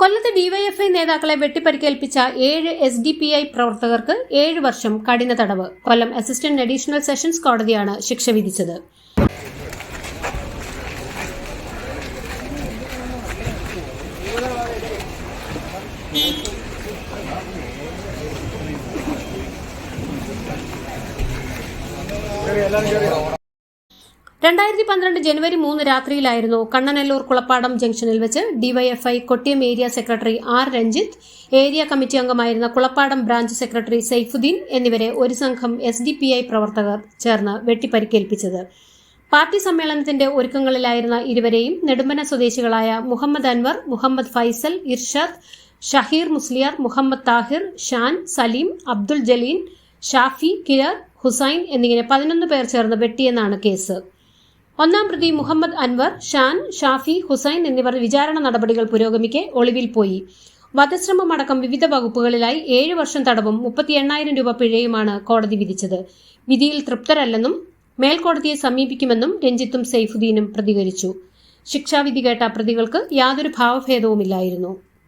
കൊല്ലത്ത് ഡിവൈഎഫ്ഐ നേതാക്കളെ വെട്ടിപ്പരിക്കേൽപ്പിച്ച ഏഴ് എസ് ഡി പി ഐ പ്രവർത്തകർക്ക് ഏഴ് വർഷം കഠിന തടവ്. കൊല്ലം അസിസ്റ്റന്റ് അഡീഷണൽ സെഷൻസ് കോടതിയാണ് ശിക്ഷ വിധിച്ചത്. രണ്ടായിരത്തി പന്ത്രണ്ട് ജനുവരി മൂന്ന് രാത്രിയിലായിരുന്നു കണ്ണനല്ലൂർ കുളപ്പാടം ജംഗ്ഷനിൽ വെച്ച് DYFI Kottiyam area secretary R Ranjith area committee അംഗമായിരുന്ന കുളപ്പാടം ബ്രാഞ്ച് സെക്രട്ടറി സൈഫുദ്ദീൻ എന്നിവരെ ഒരു സംഘം എസ് ഡി പി ഐ പ്രവർത്തകർ ചേർന്ന് വെട്ടിപ്പരിക്കേൽപ്പിച്ചത്. പാർട്ടി സമ്മേളനത്തിന്റെ ഒരുക്കങ്ങളിലായിരുന്ന ഇരുവരെയും നെടുമ്പന സ്വദേശികളായ മുഹമ്മദ് അൻവർ മുഹമ്മദ് ഫൈസൽ ഇർഷാദ് ഷഹീർ മുസ്ലിയാർ മുഹമ്മദ് താഹിർ ഷാൻ സലീം അബ്ദുൾ ജലീൻ ഷാഫി കിരർ ഹുസൈൻ എന്നിങ്ങനെ പതിനൊന്ന് പേർ ചേർന്ന് വെട്ടിയെന്നാണ് കേസ്. ഒന്നാം പ്രതി മുഹമ്മദ് അൻവർ ഷാൻ ഷാഫി ഹുസൈൻ എന്നിവർ വിചാരണ നടപടികൾ പുരോഗമിക്കെ ഒളിവിൽ പോയി. വധശ്രമമടക്കം വിവിധ വകുപ്പുകളിലായി ഏഴ് വർഷം തടവും മുപ്പത്തി എണ്ണായിരം രൂപ പിഴയുമാണ് കോടതി വിധിച്ചത്. വിധിയിൽ തൃപ്തരല്ലെന്നും മേൽക്കോടതിയെ സമീപിക്കുമെന്നും രഞ്ജിത്തും സൈഫുദ്ദീനും പ്രതികരിച്ചു. ശിക്ഷാവിധി കേട്ട പ്രതികൾക്ക് യാതൊരു ഭാവഭേദവുമില്ലായിരുന്നു.